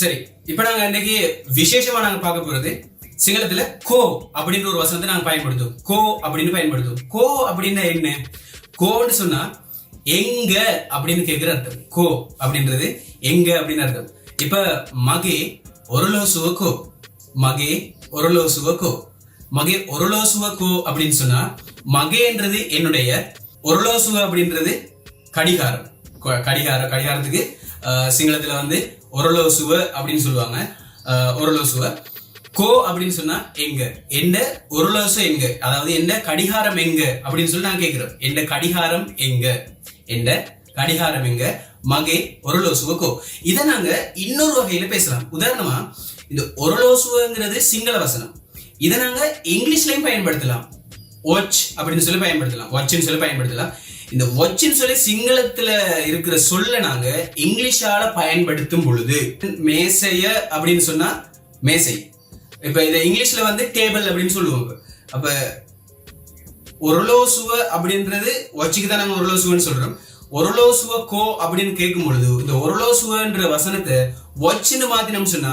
சரி இப்போ நாங்க இன்னைக்கு விசேஷமா நாங்க பார்க்க போறது சிங்களத்துல கோ அப்படின்ற ஒரு வசனத்தை நாங்க பயன்படுத்துவோம். கோ அப்படின்னு பயன்படுத்துவோம். கோ அப்படின்னா என்ன? கோன்னு சொன்னா எங்க அப்படின்னு கேட்கிற அர்த்தம். கோ அப்படின்றது எங்க அப்படின்னு அர்த்தம். இப்ப மகே ஒருலோ கோ. மகே ஒருலோ கோ. மகே ஒருலோ கோ அப்படின்னு சொன்னா மகேன்றது என்னுடைய ஒருலோசுவ அப்படின்றது கடிகாரம். கடிகாரம் கடிகாரத்துக்கு சிங்களத்துல வந்து ஒரலோசுவ அப்படின்னு சொல்லுவாங்க. அஹ், ஒரலோசுவ கோ அப்படின்னு சொன்னா எங்க? எந்த ஒரலோசு எங்க? அதாவது எந்த கடிகாரம் எங்க? அப்படின்னு சொல்லி நான் கேட்கிறோம் எந்த கடிகாரம் எங்க? எந்த கடிகாரம் எங்க? மகே ஒருலோசுவ கோ. இதை நாங்க இன்னொரு வகையில பேசலாம். உதாரணமா இந்த ஒரலோசுவங்கிறது சிங்கள வசனம். இதை நாங்க இங்கிலீஷ்லயும் பயன்படுத்தலாம். வாட்ச் அப்படின்னு சொல்லி பயன்படுத்தலாம். வாட்ச்னு சொல்லி பயன்படுத்தலாம். இந்த வாட்ச்னு சொல்லி சிங்களத்துல இருக்கிற சொல்ல நாங்க இங்கிலீஷால பயன்படுத்தும் பொழுது மேசைய அப்படின்னு சொன்னா மேசை. இப்ப இதை இங்கிலீஷ்ல வந்து டேபிள் அப்படின்னு சொல்லுவாங்க அப்ப ஒருலோசுவ அப்படின்றது வச்சுக்கு தான் நாங்க ஒருலோசுவன்னு சொல்றோம். ஒருலோசுவ கோ அப்படின்னு கேட்கும் பொழுது இந்த ஒருலோசுவன்ற வசனத்தை வச்சுன்னு மாத்தினோம் சொன்னா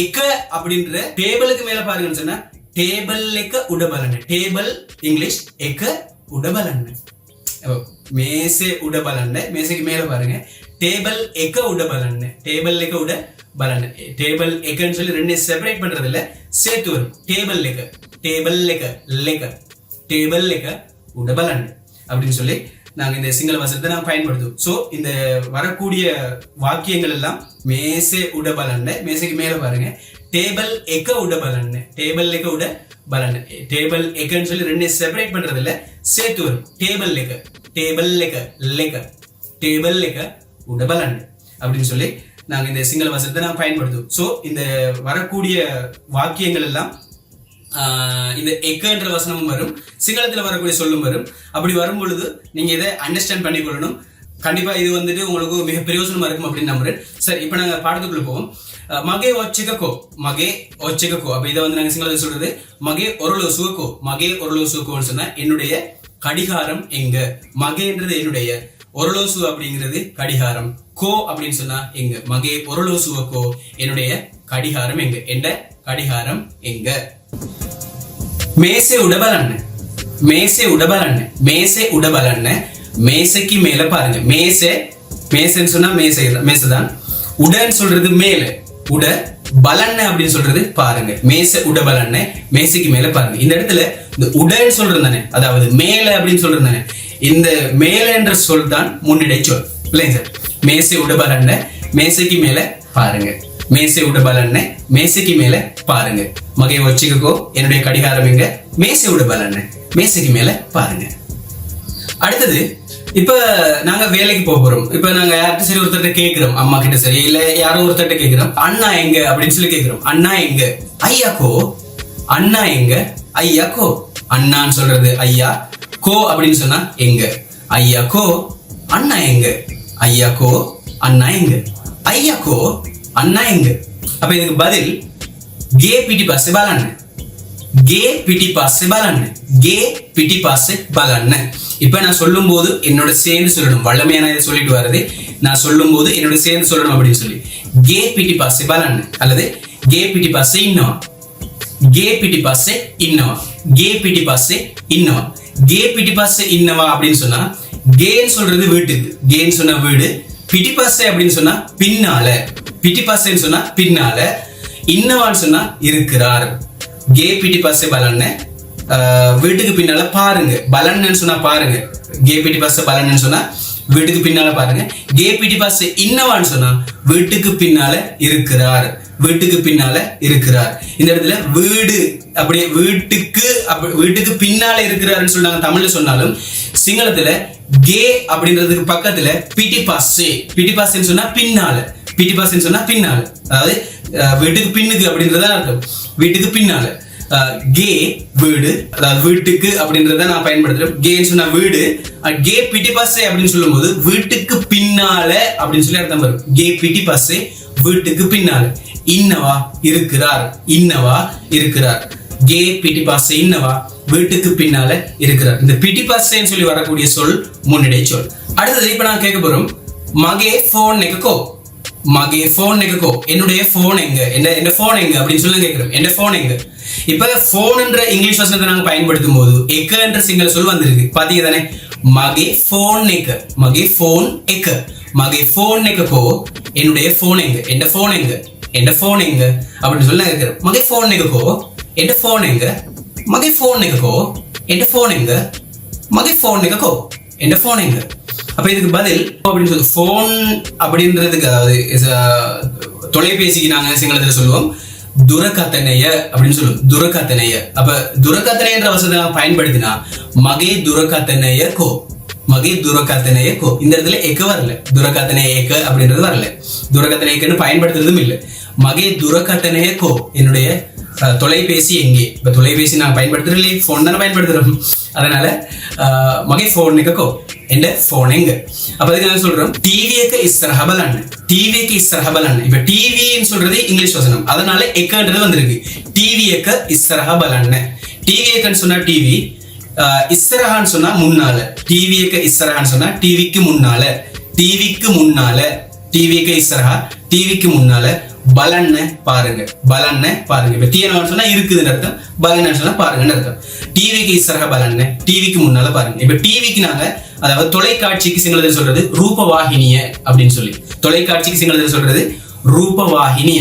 எக்க அப்படின்ற டேபிளுக்கு மேல பாருங்கன்னு சொன்னா டேபிள் எக்க உடபலன் டேபிள் இங்கிலீஷ் எக்க உடபலன்னு. அப்போ மேசை உடபலன்னு மேசைக்கு மேல பாருங்க. டேபிள் எக்க உடபலன்னு டேபிள் எக்க உட பலன் டேபிள் எக்கன்னு சொல்லி ரெண்டு செப்பரேட் பண்றது இல்ல சேர்த்து வரும். டேபிள் லெக்க டேபிள் லெக்க லெக்க டேபிள் லெக்க உட பலன் அப்படின்னு சொல்லி நாங்கள் இந்த சிங்கள வசனத்தை நாங்க பயன்படுத்துவோம். ஸோ இந்த வரக்கூடிய வாக்கியங்கள் எல்லாம் மேசை உடபலன் மேசைக்கு மேலே பாருங்க. டேபிள் எக்க உடபலன் டேபிள் லெக்க உட பலன் டேபிள் எக்கன்னு சொல்லி ரெண்டு செப்பரேட் பண்றது இல்ல சேர்த்து வரும். டேபிள் லெக்க டேபிள் எக்க லெக்க டேபிள் எக்க உட பலன் அப்படின்னு சொல்லி நாங்க இந்த சிங்கள வசனத்தை நான் பயன்படுத்துவோம். சோ இந்த வரக்கூடிய வாக்கியங்கள் எல்லாம் இந்த எக்கன்ற வசனமும் வரும். சிங்களத்தில் வரக்கூடிய சொல்லும் வரும். அப்படி வரும் பொழுது இதை அண்டர்ஸ்டாண்ட் பண்ணிக்கொள்ளணும். கண்டிப்பாக இது வந்துட்டு உங்களுக்கு மிக பிரயோசனமாக இருக்கும் அப்படின்னு நம்புறேன். சார் இப்போ நாங்கள் பாடத்துக்குள்ளே போவோம். மகே ஒச்சிகக்கோ மகே ஒச்சிகக்கோ அப்ப இதை வந்து நாங்க சிங்களத்தில் சொல்றது மகே ஒரலோ சுகக்கோ மகே ஒரலோ சுகக்கோன்னு சொன்னா என்னுடைய கடிகாரம் எங்க மகேன்றது என்னுடைய ஒருளோசு அப்படிங்கிறது கடிகாரம் கோ அப்படின்னு சொன்னா எங்க மகே ஒரலோசுவ கோ என்னுடைய கடிகாரம் எங்க எந்த கடிகாரம் எங்க மேசை உடபலன்னு மேசை உடபலன்னு மேசை உடபலன்னு மேசைக்கு மேல பாருங்க மேசை மேசைன்னு சொன்னா மேசை மேசை தான் உடன்னு சொல்றது மேல உட பலன்னு அப்படின்னு சொல்றது பாருங்க. மேசை உடபலன்னு மேசைக்கு மேல பாருங்க. இந்த இடத்துல இந்த உடன்னு சொல்றது தானே? அதாவது மேல அப்படின்னு சொல்றது தானே? இந்த மேல என்ற சொல் தான் முன்னிடை சொல். இல்லைங்க சார் மேசை உடபலன்னு மேசைக்கு மேல பாருங்க. மேசை உடபலன்னு மேசைக்கு மேல பாருங்க. மகையை வச்சுக்கோ என்னுடைய கடிகாரம் எங்க? மேசை உடபலன்னு மேசைக்கு மேல பாருங்க. அடுத்தது இப்ப நாங்க வேலைக்கு போக போறோம். இப்ப நாங்க யார்கிட்ட சரி ஒருத்தர்ட்ட கேக்குறோம். அம்மா கிட்ட சரி இல்ல யாரோ ஒருத்தர்ட்ட கேக்குறோம். அண்ணா எங்க? அப்படின்னு சொல்லி கேக்குறோம். அண்ணா எங்க? ஐயாக்கோ? அண்ணா எங்க? ஐயா கோ அண்ணான்னு சொல்றது ஐயா கோ அப்படின்னு சொன்னா எங்க? ஐயா கோ அண்ணா எங்க? ஐயா கோ அண்ணா எங்க? ஐயா கோ அண்ணா எங்க? அப்ப இதுக்கு பதில் கே பிடி பஸ் பாலண்ண கே பிடி பாசு பலன் கே பிடி பாசு பலன் இப்ப நான் சொல்லும் போது என்னோட சேர்ந்து சொல்லணும். வல்லமையான இதை சொல்லிட்டு வர்றது. நான் சொல்லும் போது என்னோட சேர்ந்து சொல்லணும் அப்படின்னு சொல்லி. கே பிடி பாசு பலன் அல்லது கே பிடி பாசு இன்னும். கே பிடி பாசு இன்னும். கே பிடி பாசு இன்னும். கே பிடி பாசு இன்னவா அப்படின்னு சொன்னா கேன்னு சொல்றது வீட்டுக்கு கேன்னு சொன்னா வீடு. பிடிபாசை அப்படின்னு சொன்னா பின்னால. பிடிபாசைன்னு சொன்னா பின்னால. இன்னவான்னு சொன்னா இருக்கிறார். கே பிடி பஸ் பலன்னு ஆஹ், வீட்டுக்கு பின்னால பாருங்க. பலன்னு சொன்னா பாருங்க. கே பிடி பஸ் பலன்னு சொன்னா வீட்டுக்கு பின்னால பாருங்க. கே பிடி பஸ் இன்னவான்னு சொன்னா வீட்டுக்கு பின்னால இருக்கிறார். வீட்டுக்கு பின்னால இருக்கிறார். இந்த இடத்துல வீடு அப்படியே வீட்டுக்கு அப்படி வீட்டுக்கு பின்னால இருக்கிறாருன்னு சொன்னாங்க தமிழ்ல சொன்னாலும் சிங்களத்துல கே அப்படின்றதுக்கு பக்கத்துல பிடி பாசே பிடி பாஸ்ன்னு சொன்னா பின்னால. பிடி பாஸ்ன்னு சொன்னா பின்னால. அதாவது வீட்டுக்கு பின்னுக்கு அப்படின்றத அர்த்தம். வீட்டுக்கு பின்னால. கே வீடு அதாவது வீட்டுக்கு அப்படின்றத நான் பயன்படுத்துறேன். கேன்னு சொன்னா வீடு. கே பிடி பாஸே அப்படின்னு சொல்லும்போது வீட்டுக்கு பின்னால அப்படின்னு சொல்லி அர்த்தம் வரும். கே பிடி பாஸே வீட்டுக்கு பின்னால. இன்னவா இருக்கிறார். இன்னவா இருக்கிறார். கே பிடி பாஸே இன்னவா வீட்டுக்கு பின்னால இருக்கிறார். இந்த பிடி பாஸேன்னு சொல்லி வரக்கூடிய சொல் முன்னிடை சொல். அடுத்தது இப்ப நான் கேட்க போறோம். மகே போன் நெக்கோ மகே போன் நெக்கோ என்னுடைய போன் எங்க? என்ன என்ன போன் எங்க? அப்படின்னு சொல்லி கேட்கிறோம் என்ன போன் எங்க? இப்ப போன்ன்ற இங்கிலீஷ் வசனத்தை நாங்க பயன்படுத்தும் போது எக்க என்ற சிங்கள சொல் வந்திருக்கு. பாத்தீங்க தானே? மகே போன் எக்க மகே போன் எக்க மகே போன் எக்கோ என்னுடைய போன் எங்க என் போன் எங்க என் போன் எங்க அப்படின்னு சொல்லி நான் கேட்கிறேன் மகே போன் எங்கக்கோ என் போன் எங்க மகே போன் எங்கக்கோ என் போன் எங்க மகே போன் எங்கக்கோ என் போன் எங்க. அப்ப இதுக்கு பதில் அப்படின்னு சொல்லி போன் அப்படின்றதுக்கு அதாவது தொலைபேசிக்கு நாங்க சிங்களத்துல சொல்லுவோம். துரகத்தனைய அப்படின்னு சொல்லும் துரகத்தனைய. அப்ப துரகத்தனைன்ற வசதி பயன்படுத்தினா மகே துரகத்தனைய கோ. மகே துரகத்தனைய கோ. இந்த இடத்துல எக்க வரல. துரகத்தனைய எக்க அப்படின்றது வரல. துரக்கத்தனை ஏக்கன்னு பயன்படுத்துறதும் இல்லை. மகே துரகத்தனைய கோ. என்னுடைய அஹ், தொலைபேசி எங்கே? இப்ப தொலைபேசி நான் பயன்படுத்துறேன் இல்லையே ஃபோன் தானே பயன்படுத்துறோம். அதனால அஹ், மகே ஃபோன் கோ. எந்த ஃபோன் எங்க அப்ப அதுக்கு நான் சொல்றோம் டிவியக்கு இஸ்ரஹ பலன் டிவிக்கு இஸ்ரஹ பலன் இப்ப டிவின்னு சொல்றது இங்கிலீஷ் வசனம் அதனால எக்கன்றது வந்திருக்கு டிவியக்க இஸ்ரஹ பலன் டிவியக்கன்னு சொன்னா டிவி இஸ்ரஹான்னு சொன்னா முன்னால டிவியக்க இஸ்ரஹான்னு சொன்னா டிவிக்கு முன்னால டிவிக்கு முன்னால டிவிக்கு இஸ்ரஹா டிவிக்கு முன்னால பலன்னு பாருங்க. பலன்னு பாருங்க. இப்ப தீயனவன் சொன்னா இருக்குதுன்னு அர்த்தம். பலன்னு சொன்னா பாருங்கன்னு அர்த்தம். டிவிக்கு இசரக பலன்னு டிவிக்கு முன்னால பாருங்க. இப்ப டிவிக்கு நாங்க அதாவது தொலைக்காட்சிக்கு சிங்களத்தில் சொல்றது ரூபவாகினிய அப்படின்னு சொல்லி. தொலைக்காட்சிக்கு சிங்களத்தில் சொல்றது ரூபவாகினிய.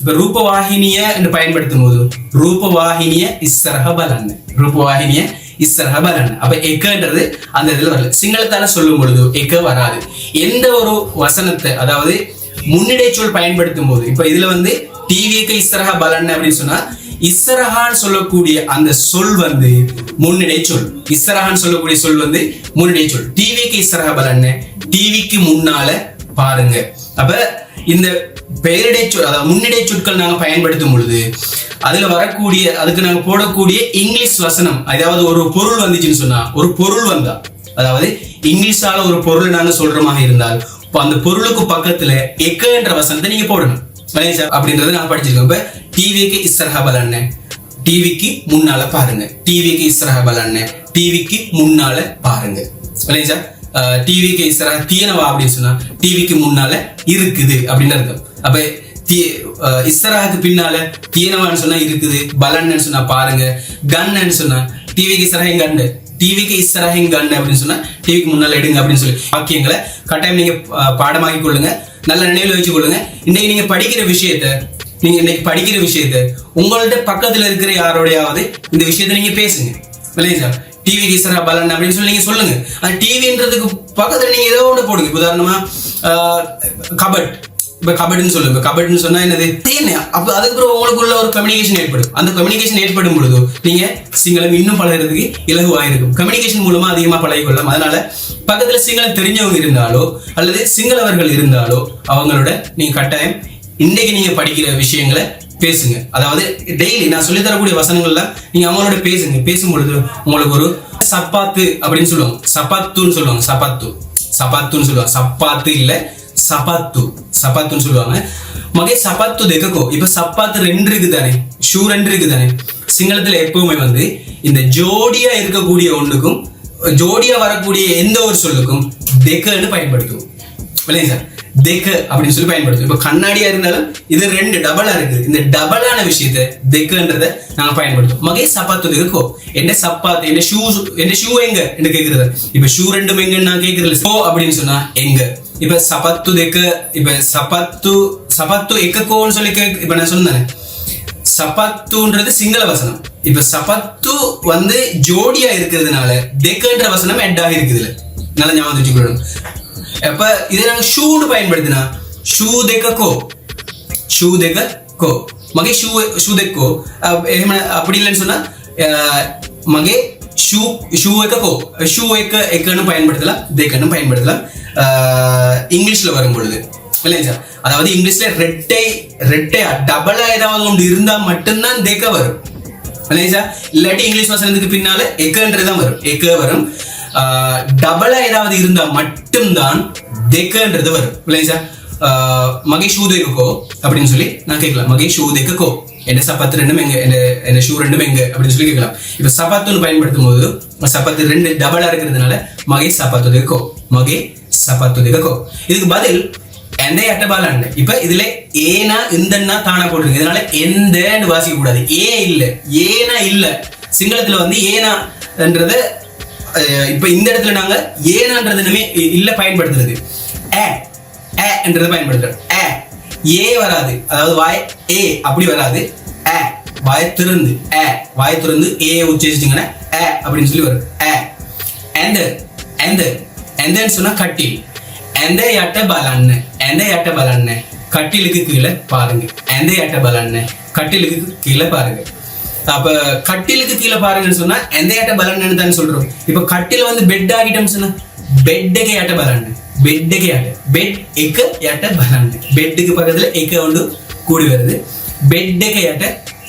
இப்ப ரூபவாகினிய என்று பயன்படுத்தும் போது ரூபவாகினிய இஸ்ரஹ பலன் ரூபவாகினிய இஸ்ரஹ பலன் அப்ப எக்கன்றது அந்த இதுல வரல. சிங்களத்தால சொல்லும் பொழுது எக்க வராது. எந்த ஒரு வசனத்தை அதாவது முன்னிடை சொல் பயன்படுத்தும் போது இப்ப இதுல வந்து டிவிக்கு இஸ்ரஹ பலன் அப்படின்னு சொன்னா இஸ்ரஹான்னு சொல்லக்கூடிய அந்த சொல் வந்து முன்னிடை சொல் இஸ்ரஹான்னு சொல்லக்கூடிய சொல் வந்து முன்னிடை சொல் டிவிக்கு இஸ்ரஹ பலன் டிவிக்கு முன்னால பாருங்க. அப்ப இந்த பெயரிடை சொல் அதாவது முன்னிடை சொற்கள் நாங்க பயன்படுத்தும் பொழுது அதுல வரக்கூடிய அதுக்கு நாங்க போடக்கூடிய இங்கிலீஷ் வசனம் அதாவது ஒரு பொருள் வந்துச்சுன்னு சொன்னா ஒரு பொருள் வந்தா அதாவது இங்கிலீஷால ஒரு பொருள் நாங்க சொல்றமாக இருந்தால் இப்போ அந்த பொருளுக்கு பக்கத்துல எக்கன்ற வசனத்தை நீங்க போடணும். மலேசியா அப்படின்றத நான் படிச்சிருக்கோம் இப்ப டிவிக்கு இஸ்ரஹ பலன்னு. டிவிக்கு முன்னால பாருங்க. டிவிக்கு இஸ்ரஹ அண்ணன் டிவிக்கு முன்னால பாருங்க. மலேசியா டிவிக்கு இஸ்ரா தீனவா அப்படின்னு சொன்னா டிவிக்கு முன்னால இருக்குது அப்படின்னு அர்த்தம். அப்ப தீ இஸ்ராக்கு பின்னால தீனவான்னு சொன்னா இருக்குது பலன்னு சொன்னா பாருங்க. கன்னு சொன்னா டிவிக்கு இஸ்ரஹிங் கண்டு டிவிக்கு இஸ்ரஹிங் கன் அப்படின்னு சொன்னா டிவிக்கு முன்னால எடுங்க அப்படின்னு சொல்லி வாக்கியங்களை கட்டாயம் நீங்க பாடமாக்கி கொள்ளுங்க. நல்ல நினைவில் வச்சு கொள்ளுங்க. இன்னைக்கு நீங்க படிக்கிற விஷயத்த நீங்க இன்னைக்கு படிக்கிற விஷயத்த உங்கள்ட்ட பக்கத்துல இருக்கிற யாரோடையாவது இந்த விஷயத்த நீங்க பேசுங்க. இல்லையா டிவி கீசரா பலன் அப்படின்னு சொல்லி நீங்க சொல்லுங்க. அந்த டிவின்றதுக்கு பக்கத்துல நீங்க ஏதோ ஒன்று போடுங்க. உதாரணமா கபட். இப்போ கபட்னு சொல்லுங்க கபடின்னு சொன்னா என்னது? தேனே அப்போ அதுக்கப்புறம் உங்களுக்குள்ள ஒரு கம்யூனிகேஷன் ஏற்படும். அந்த கம்யூனிகேஷன் ஏற்படும் பொழுது நீங்க சிங்களம் இன்னும் பழகிறதுக்கு இலகுவா இருக்கும் கம்யூனிகேஷன் மூலமா அதிகமா பழகிக்கொள்ளலாம். அதனால பக்கத்துல சிங்களம் தெரிஞ்சவங்க இருந்தாலோ அல்லது சிங்களவர்கள் இருந்தாலோ அவங்களோட நீங்க கட்டாயம் இன்னைக்கு நீங்க படிக்கிற விஷயங்களை பேசுங்க. அதாவது டெய்லி நான் சொல்லி தரக்கூடிய வசனங்கள்ல நீங்க அவங்களோட பேசுங்க. பேசும் பொழுது உங்களுக்கு ஒரு சப்பாத்து அப்படின்னு சொல்லுவாங்க. சப்பாத்துன்னு சொல்லுவாங்க. சப்பாத்து. சப்பாத்துன்னு சொல்லுவாங்க. சப்பாத்து இல்ல சப்பாத்து சப்பாத்துன்னு சொல்லுவாங்க. மகே சப்பாத்து தேக்கோ இப்ப சப்பாத்து ரெண்டு இருக்கு தானே ஷூ ரெண்டு இருக்கு தானே சிங்களத்துல எப்பவுமே வந்து இந்த ஜோடியா இருக்கக்கூடிய ஒன்றுக்கும் ஜோடியா வரக்கூடிய எந்த ஒரு சொல்லுக்கும் தெக்கன்னு பயன்படுத்துவோம். இல்லைங்க சார்? தெக்க அப்படின்னு சொல்லி பயன்படுத்தும் இப்போ கண்ணாடியா இருந்தாலும் இது ரெண்டு டபுளா இருக்குது இந்த டபுளான விஷயத்த தெக்குன்றத நாங்க பயன்படுத்தும் மகே சப்பாத்து இருக்கோ என்ன சப்பாத்து என்ன ஷூ என்ன ஷூ எங்க? என்று கேக்குறது. இப்ப ஷூ ரெண்டும் எங்கன்னு நான் கேக்குறது ஷோ அப்படின்னு சொன்னா எங்க? இப்ப சபத்து தேக்க இப்ப சபத்து சபத்து எக்க கோன்னு சொல்லி கேக் இப்ப நான் சொன்னேன். சபத்துன்றது சிங்கள வசனம். இப்ப சபத்து வந்து ஜோடியா இருக்கிறதுனால தெக்கன்ற வசனம் எட்டாக இருக்குது இதுல. நல்லா ஞாபகம் வச்சுக்கணும் அப்ப இதை நாங்க ஷூன்னு பயன்படுத்தினா ஷூ தேக்க கோ. ஷூ தேக்க கோ. மகே ஷூ ஷூ தேக்கோ அப்படி இல்லைன்னு சொன்னா அஹ், மகே ஷூ ஷூ எக்க கோ. ஷூ எக்க எக்கன்னு பயன்படுத்தலாம் தேக்கன்னு பயன்படுத்தலாம். இங்கிலீஷ்ல வரும் பொழுது இல்லைங்க சார்? அதாவது இங்கிலீஷ்ல ரெட்டை ரெட்டை டபுளா ஏதாவது ஒன்று இருந்தா மட்டும்தான் தேக்க வரும் இல்லைங்க சார்? இல்லாட்டி இங்கிலீஷ் வசனத்துக்கு பின்னால எக்கன்றது தான் வரும். எக்க வரும் டபுளா ஏதாவது இருந்தா மட்டும்தான் தெக்கன்றது வரும். இல்லைங்க சார்? மகேஷ் அப்படின்னு சொல்லி நான் கேட்கலாம். மகே ஷூ என்ன சப்பாத்து ரெண்டும் எங்க என்ன என்ன ஷூ ரெண்டும் எங்க அப்படின்னு சொல்லி கேட்கலாம். இப்ப சப்பாத்துன்னு பயன்படுத்தும் போது சப்பாத்து ரெண்டு டபுளா இருக்கிறதுனால மகே சப்பாத்து கோ மகே சப்பாத்து தேக்கோ இதுக்கு பதில் எந்த எட்ட இப்ப இதுல ஏனா இந்தன்னா தானா போட்டுருக்கு. இதனால எந்தன்னு வாசிக்க கூடாது ஏ இல்ல. ஏனா இல்ல. சிங்களத்துல வந்து ஏனான்றது அஹ், இப்ப இந்த இடத்துல நாங்க ஏனான்றது இனிமே இல்ல பயன்படுத்துறது. ஏ ஏ என்றதை பயன்படுத்துறோம். ஏ ஏ வராது. அதாவது வாய் ஏ அப்படி வராது. ஏ வாய திறந்து. ஏ வாய திறந்து ஏ உச்சரிச்சிங்கன்னா ஏ அப்படின்னு சொல்லி வரும். ஏ எந்த எந்த and சொன்னா கட்டில் எந்த எட்ட பலன்னு எந்த எட்ட பலன்னு கட்டிலுக்கு கீழே பாருங்க எந்த எட்ட பலன்னு கட்டிலுக்கு கீழே பாருங்க அப்ப கட்டிலுக்கு கீழே பாருங்கன்னு சொன்னா எந்த ஏட்ட பலன்னு தான் சொல்றோம் இப்ப கட்டில வந்து பெட் ஆகிட்டோம் சொன்னா பெட்டுக்கு ஏட்ட பலன்னு பெட்டுக்கு ஏட்ட பெட் எக்க ஏட்ட பலன்னு பெட்டுக்கு பக்கத்துல எக்க ஒன்று கூடி வருது பெட்டுக்கு ஏட்ட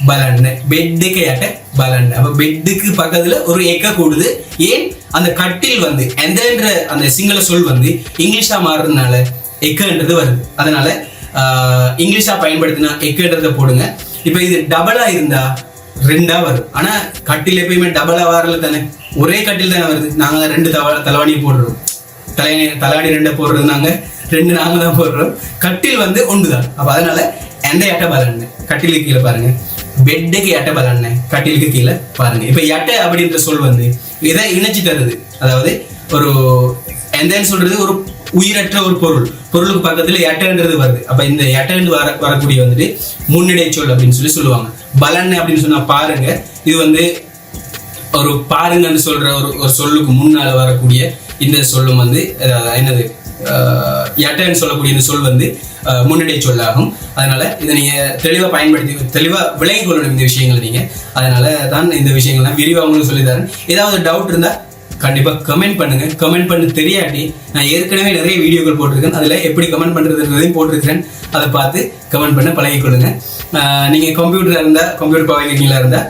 பலன்னு பெட்டுக்கு ஏட்ட பலன். அப்ப பெட்டுக்கு பக்கத்துல ஒரு எக்க கூடுது. ஏன்? அந்த கட்டில் வந்து எந்தன்ற அந்த சிங்கள சொல் வந்து இங்கிலீஷா மாறுறதுனால எக்கன்றது வருது. அதனால ஆஹ், இங்கிலீஷா பயன்படுத்தினா எக்கன்றதை போடுங்க. இப்ப இது டபுளா இருந்தா ரெண்டா வரும். ஆனா கட்டில் எப்பயுமே டபுளா வரல தானே. ஒரே கட்டில் தானே வருது. நாங்க ரெண்டு தவ தலைவாணியை போடுறோம். தலை தலைவாணி ரெண்டை போடுறது நாங்க. ரெண்டு நாங்க தான் போடுறோம். கட்டில் வந்து ஒண்ணுதான் அப்ப அதனால எந்த ஏட்ட பாருங்க கட்டிலுக்கு கீழே பாருங்க. பெட்டுக்கு எட்ட பலன்னு கட்டிலுக்கு கீழே பாருங்க. இப்ப எட்ட அப்படின்ற சொல் வந்து இதை இணைச்சு தருது. அதாவது ஒரு எந்தன்னு சொல்றது ஒரு உயிரற்ற ஒரு பொருள். பொருளுக்கு பக்கத்துல எட்டன்றது வருது. அப்ப இந்த எட்டன்னு வர வரக்கூடிய வந்துட்டு முன்னிடை சொல் அப்படின்னு சொல்லி சொல்லுவாங்க. பலன் அப்படின்னு சொன்னா பாருங்க. இது வந்து ஒரு பாருங்கன்னு சொல்ற ஒரு ஒரு சொல்லுக்கு முன்னால வரக்கூடிய இந்த சொல்லும் வந்து என்னது? எட்டன்னு சொல்லக்கூடிய இந்த சொல் வந்து அஹ், சொல்லாகும். அதனால இதை நீங்க தெளிவா பயன்படுத்தி தெளிவா விளங்கி கொள்ளணும் இந்த விஷயங்களை நீங்க. அதனால தான் இந்த விஷயங்கள்லாம் விரிவாக உங்களுக்கு சொல்லி தரேன் ஏதாவது டவுட் இருந்தா கண்டிப்பா கமெண்ட் பண்ணுங்க. கமெண்ட் பண்ண தெரியாட்டி நான் ஏற்கனவே நிறைய வீடியோக்கள் போட்டிருக்கேன். அதுல எப்படி கமெண்ட் பண்றதுன்றதையும் போட்டிருக்கிறேன். அதை பார்த்து கமெண்ட் பண்ண பழகிக்கொள்ளுங்க நீங்கள் நீங்க இருந்தால் இருந்தா கம்ப்யூட்டர் பாவிக்கிறீங்களா இருந்தா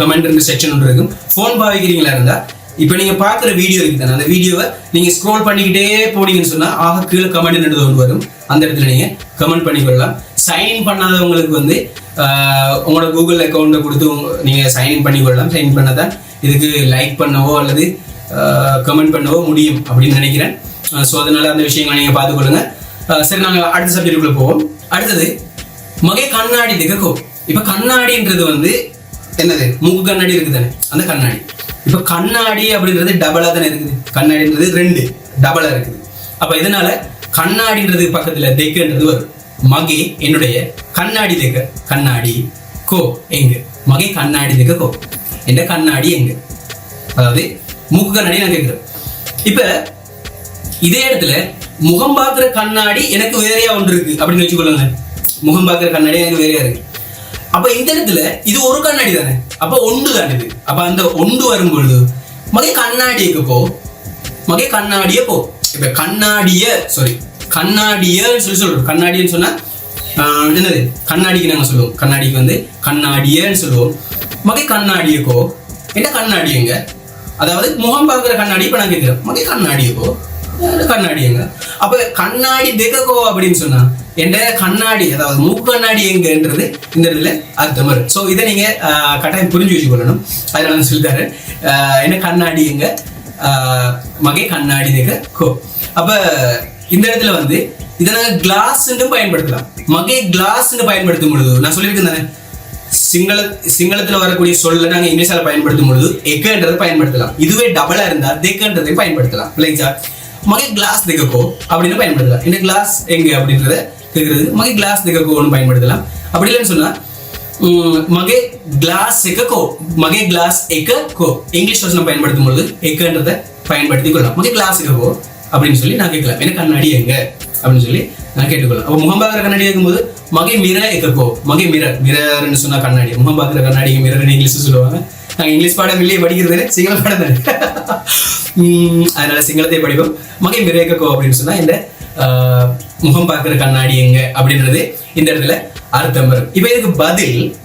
கமெண்ட் செக்ஷன் ஒன்று இருக்கும். ஃபோன் பாவிக்கிறீங்களா இருந்தா இப்போ நீங்க பார்க்குற வீடியோ இருக்கு தானே அந்த வீடியோவை நீங்க ஸ்க்ரோல் பண்ணிக்கிட்டே போனீங்கன்னு சொன்னா ஆக கீழே கமெண்ட் ஒன்று வரும். அந்த இடத்துல நீங்க கமெண்ட் பண்ணிக்கொள்ளலாம். சைன் பண்ணாதவங்களுக்கு வந்து உங்களோட கூகுள் அக்கௌண்ட்டை கொடுத்து உங்க- நீங்க சைன் பண்ணிக்கொள்ளலாம். சைன் பண்ணதான் இதுக்கு லைக் பண்ணவோ அல்லது கமெண்ட் பண்ணவோ முடியும் அப்படின்னு நினைக்கிறேன். ஸோ அதனால அந்த விஷயங்களை நீங்க பார்த்துக்கொள்ளுங்க. சரி நாங்க அடுத்த சப்ஜெக்டுக்குள்ள போவோம். அடுத்தது மகை கண்ணாடி திகக்கோ இப்ப கண்ணாடின்றது வந்து என்னது? மூக்கு கண்ணாடி இருக்குது தானே அந்த கண்ணாடி. இப்போ கண்ணாடி அப்படின்றது டபுளாக தானே இருக்குது? கண்ணாடின்றது ரெண்டு டபுளாக இருக்குது. அப்போ இதனால கண்ணாடின்றது பக்கத்தில் தெக்குன்றது வரும் மகே என்னுடைய கண்ணாடி தெக்க. கண்ணாடி கோ எங்க? மகை கண்ணாடி தெக்க கோ. என்ற கண்ணாடி எங்க? அதாவது மூக்கு கண்ணாடி நான் கேட்குறேன். இப்போ இதே இடத்துல முகம் பார்க்குற கண்ணாடி எனக்கு வேறையா ஒன்று இருக்கு அப்படின்னு வச்சுக்கொள்ளுங்க முகம் பார்க்குற கண்ணாடி எனக்கு வேறையா இருக்கு. அப்ப இந்த இடத்துல இது ஒரு கண்ணாடி தானே? அப்ப ஒன்று தானே இது. அப்ப அந்த ஒன்று வரும் பொழுது மகை கண்ணாடிக்கு போ. மகை கண்ணாடிய போ. இப்ப கண்ணாடிய சாரி கண்ணாடியன்னு சொல்லி சொல்றோம். கண்ணாடின்னு சொன்னா ஆஹ், என்னது? கண்ணாடிக்கு நாங்க சொல்லுவோம். கண்ணாடிக்கு வந்து கண்ணாடியன்னு சொல்லுவோம். மகை கண்ணாடியக்கோ என்ன கண்ணாடி எங்க? அதாவது முகம் பார்க்குற கண்ணாடி இப்ப நான் கேட்கிறேன். மகை கண்ணாடியக்கோ கண்ணாடி எங்க? அப்ப கண்ணாடி தெகக்கோ அப்படின்னு சொன்னா என்ற கண்ணாடி அதாவது மூக்கு கண்ணாடி எங்கன்றது இந்த இடத்துல அர்த்தம் வரும் ஸோ இதை நீங்க கட்டாயம் புரிஞ்சு வச்சுக்கொள்ளணும். அதனால நான் சொல்லித்தாரு ஆஹ், என்ன கண்ணாடி எங்க? ஆஹ், மகை கண்ணாடி நிக கோ அப்ப இந்த இடத்துல வந்து இதை நாங்கள் கிளாஸ்ன்னு பயன்படுத்தலாம். மகை கிளாஸ்ன்னு பயன்படுத்தும் பொழுது நான் சொல்லியிருக்கேன் தானே? சிங்கள சிங்களத்துல வரக்கூடிய சொல்ல நாங்க இங்கிலீஷால பயன்படுத்தும் பொழுது எக்கன்றதை பயன்படுத்தலாம். இதுவே டபுளா இருந்தா தெக்கன்றதை பயன்படுத்தலாம். இல்லைங்களா மகை கிளாஸ் திகக்கோ அப்படின்னு பயன்படுத்தலாம். இந்த கிளாஸ் எங்க? அப்படின்றத இருக்கிறது. மகை கிளாஸ் திகக்கோன்னு பயன்படுத்தலாம். அப்படி இல்லைன்னு சொன்னா மகே கிளாஸ் எக்கோ மகை கிளாஸ் எக்கோ இங்கிலீஷ் வசனம் பயன்படுத்தும் பொழுது எக்கன்றதை பயன்படுத்தி கொள்ளலாம். மகை கிளாஸ் எக்கோ அப்படின்னு சொல்லி நான் கேட்கலாம். எனக்கு கண்ணாடி எங்க? அப்படின்னு சொல்லி நான் கேட்டுக்கொள்ளலாம். அப்போ முகம் பார்க்குற கண்ணாடி இருக்கும்போது மகை மிர எக்கோ மகை மிரர் மிரர்னு சொன்னா கண்ணாடி. முகம் பார்க்குற கண்ணாடி மிரர்னு இங்கிலீஷ் சொல்லுவாங்க. நாங்கள் இங்கிலீஷ் பாடம் இல்லையே படிக்கிறது சிங்கள பாடம் தானே? உம், அதனால சிங்களத்தை படிப்போம். மகை மிர எக்கோ அப்படின்னு சொன்னா இந்த முகம் பார்க்குற கண்ணாடி எங்க அப்படின்றது இந்த இடத்துல அர்த்தம் வரும். இப்போ இதுக்கு பதில்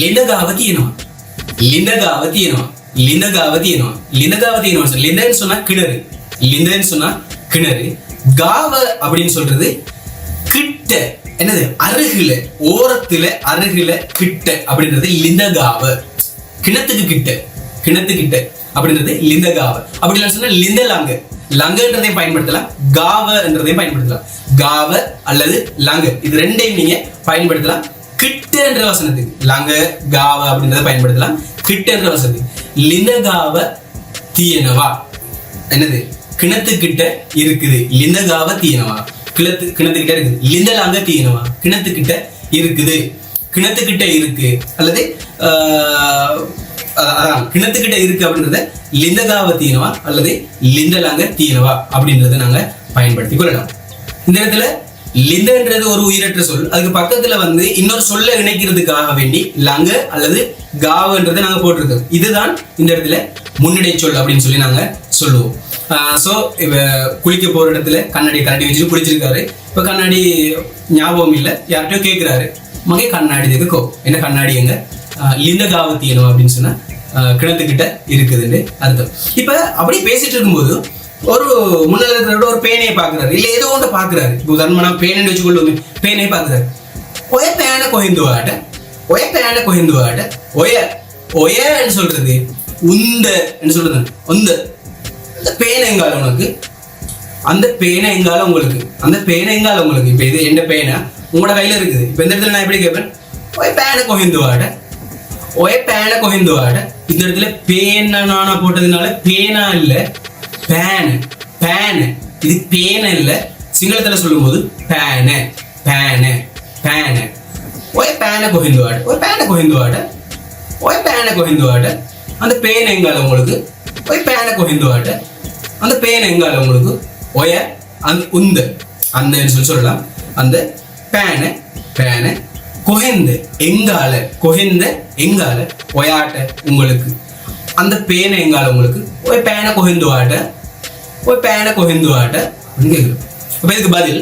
லினகாவதி என்னவா லினகாவதி என்னவா லினகாவதி என்னவா லினகாவதி என்னவா சார் சொன்னா கிணறு. லிண்டன்னு சொன்னா கிணறு. காவ அப்படின்னு சொல்றது கிட்ட என்னது? அருகில ஓரத்துல அருகில கிட்ட அப்படின்றது லிண்டகாவ கிணத்துக்கு கிட்ட கிணத்து கிட்ட. அப்படின்றது லிந்த காவ. அப்படி இல்லைன்னு சொன்னா லிந்த லங்குன்றதையும் பயன்படுத்தலாம். காவன்றதையும் பயன்படுத்தலாம். காவ அல்லது லங்கு. இது ரெண்டையும் நீங்க பயன்படுத்தலாம். கிட்ட என்ற வசனத்துக்கு. லங்க காவ அப்படின்றத பயன்படுத்தலாம். கிட்ட என்ற வசனத்துக்கு. லிந்த காவ தீயனவா? என்னது? கிணத்துக்கிட்ட இருக்குது. லிந்தகாவ தீயனவா? கிணத்து கிணத்துக்கிட்ட இருக்குது. லிந்தலாங்க தீயனவா? கிணத்துக்கிட்ட இருக்குது. கிணத்துக்கிட்ட இருக்கு. அல்லது ஆஹ், கிணத்துக்கிட்ட இருக்கு அப்படின்றத லிந்தகாவ தீனவா அல்லது லிந்தலாங்க தீனவா அப்படின்றத நாங்க பயன்படுத்தி கொள்ளலாம். இந்த இடத்துல லிந்தன்றது ஒரு உயிரற்ற சொல். அதுக்கு பக்கத்துல வந்து இன்னொரு சொல்ல இணைக்கிறதுக்காக வேண்டி லங்க அல்லது காவன்றதை நாங்க போட்டிருக்கோம். இதுதான் இந்த இடத்துல முன்னிடை சொல் அப்படின்னு சொல்லி நாங்க சொல்லுவோம். ஸோ இவ குளிக்க போற இடத்துல கண்ணாடி கண்ணாடி வச்சுட்டு குளிச்சிருக்காரு. இப்ப கண்ணாடி ஞாபகம் இல்லை. யார்கிட்டயோ கேட்கிறாரு மகே கண்ணாடி இருக்கோ என்ன கண்ணாடி எங்க ஆஹ் லிந்த காவத்தியனும் அப்படின்னு சொன்னா கிணத்துக்கிட்ட இருக்குதுன்னு அர்த்தம். இப்ப அப்படி பேசிட்டு இருக்கும்போது ஒரு முன்னால இருக்கிறவரோட ஒரு பேனையை பாக்குறாரு இல்ல ஏதோ ஒன்று பாக்குறாரு இப்போ உதாரணமா நான் வச்சுக்கொள்ளுமே பேனையை பாக்குறாரு ஒய பேனை கொஹிந்துவாட்ட ஒய பேனை கொஹிந்துவாட்ட ஒய ஒயன்னு சொல்றது உந்த சொல்றது. உந்த. அந்த பேனை எங்கால உனக்கு? அந்த பேனை எங்கால உங்களுக்கு? அந்த பேனை எங்கால உங்களுக்கு? இப்ப இது என்ன பேனை? உங்களோட கையில இருக்குது. இப்ப இந்த இடத்துல நான் எப்படி கேட்பேன் ஒய பேனை கொஹிந்துவாட்ட ஒய பேனை கொய்ந்துவாட இந்த இடத்துல பேன நானா போட்டதுனால பேனா இல்ல பேன் பேன் இது பேன இல்ல சிங்களத்துல சொல்லும்போது பேன பேன பேன ஒய பேனை கொய்ந்துவாட ஒய பேனை கொய்ந்துவாட ஒய பேனை கொய்ந்துவாட அந்த பேன் எங்கால உங்களுக்கு ஒய பேனை கொய்ந்துவாட அந்த பேன் எங்கால உங்களுக்கு ஒய அந்த உந்த அந்த சொல்லி சொல்லலாம் அந்த பேனை பேனை கொஹெந்த எங்கால கொஹெந்த எங்கால ஒயாட்ட உங்களுக்கு. அந்த பேனை எங்கால உங்களுக்கு? ஒரு பேனை கொஹெந்து வாட்ட ஒரு பேனை கொஹெந்து ஆட்ட அப்ப இதுக்கு பதில்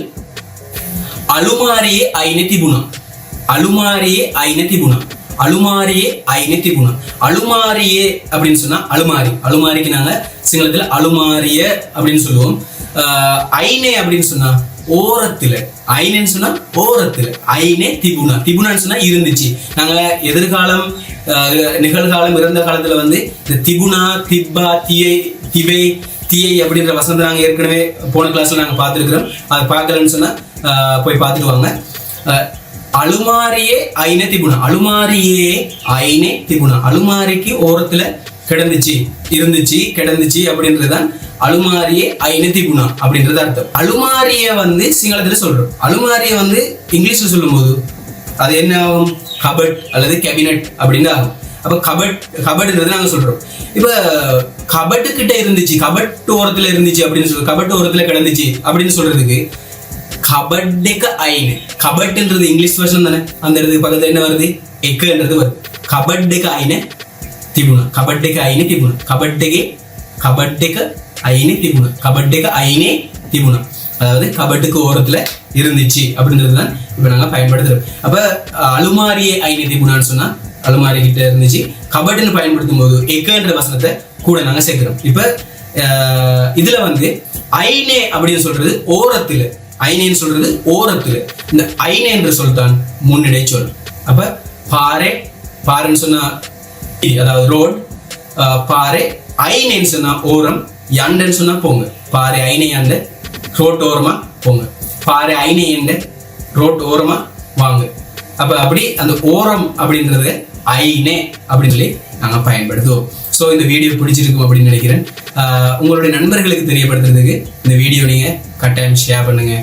அலுமாரியே ஐநத்தி குணம் அலுமாரியே ஐநத்தி குணம் அலுமாரியே ஐநத்தி குணம் அலுமாரியே அப்படின்னு சொன்னா அலுமாரி. அலுமாரிக்கு நாங்க சிங்களத்துல அலுமாரிய அப்படின்னு சொல்லுவோம். ஐனே அப்படின்னு சொன்னா ஓரத்துல ஐனன்னு சொன்னா ஓரத்துல. ஐனே திபுனா. திபுனான்னு சொன்னா இருந்துச்சு. நாங்க எதிர்காலம் நிகழ்காலம் இறந்த காலத்துல வந்து இந்த திபுனா திப்பா தியை திவை தியை அப்படின்ற வசந்த நாங்க ஏற்கனவே போன கிளாஸ்ல நாங்க பார்த்துருக்கிறோம். அதை பார்க்கலன்னு சொன்னா போய் பார்த்துட்டு வாங்க. அலுமாரியே ஐனே திபுனா. அலுமாரியே ஐனே திபுனா. அலுமாரிக்கு ஓரத்துல கிடந்துச்சு இருந்துச்சு கிடந்துச்சு அப்படின்றதுதான் அலுமாரியே ஐநத்தி குணா அப்படின்றது அர்த்தம். அலுமாரிய வந்து சிங்களத்துல சொல்றோம். அலுமாரிய வந்து இங்கிலீஷ்ல சொல்லும்போது அது என்ன ஆகும்? கபட் அல்லது கேபினட் அப்படின்னு ஆகும். அப்ப கபட் கபட்ன்றது நாங்க சொல்றோம். இப்ப கபட்டு கிட்ட இருந்துச்சு கபட் ஓரத்துல இருந்துச்சு அப்படின்னு சொல்லி கபட் ஓரத்துல கிடந்துச்சு அப்படின்னு சொல்றதுக்கு கபட்டுக்கு ஐனு. கபட்டுன்றது இங்கிலீஷ் வருஷம் தானே? அந்த இடத்துக்கு பக்கத்துல என்ன வருது? எக்குன்றது வருது. கபட்டுக்கு ஐனு. තිබුණ. කබඩ් එක අයින තිබුණ. කබඩ්ඩගේ කබඩ් එක අයින තිබුණ. කබඩ් එක ஐனே තිබුණ. அதாவது கபட்டுக்கு ஓரத்துல இருந்துச்சு அப்படின்றது தான் இப்ப நாங்க பயன்படுத்துறோம் அப்ப அஹ், அலுமாரியே ஐனே திபுணான்னு சொன்னா அலுமாரி கிட்ட இருந்துச்சு கபட்டுன்னு பயன்படுத்தும் போது எக்கன்ற வசனத்தை கூட நாங்க சேர்க்கிறோம் இப்ப அஹ், இதுல வந்து ஐனே அப்படின்னு சொல்றது ஓரத்துல ஐனேன்னு சொல்றது ஓரத்துல இந்த ஐனே என்று சொல்தான் முன்னிடை சொல் அப்ப பாறை பாறைன்னு சொன்னா அதாவது ரோட் பாறை ஐநேன்னு சொன்னா ஓரம் யண்டன்னு சொன்னா போங்க. பாறை ஐனை அண்ட ரோட் ஓரமா போங்க. பாறை ஐனை அண்ட ரோட் ஓரமா வாங்க. அப்ப அப்படி அந்த ஓரம் அப்படின்றது ஐனே அப்படின்னு சொல்லி நாங்க பயன்படுத்துவோம். ஸோ இந்த வீடியோ பிடிச்சிருக்கும் அப்படின்னு நினைக்கிறேன். உங்களுடைய நண்பர்களுக்கு தெரியப்படுத்துறதுக்கு இந்த வீடியோ நீங்க கட்டாயம் ஷேர் பண்ணுங்க.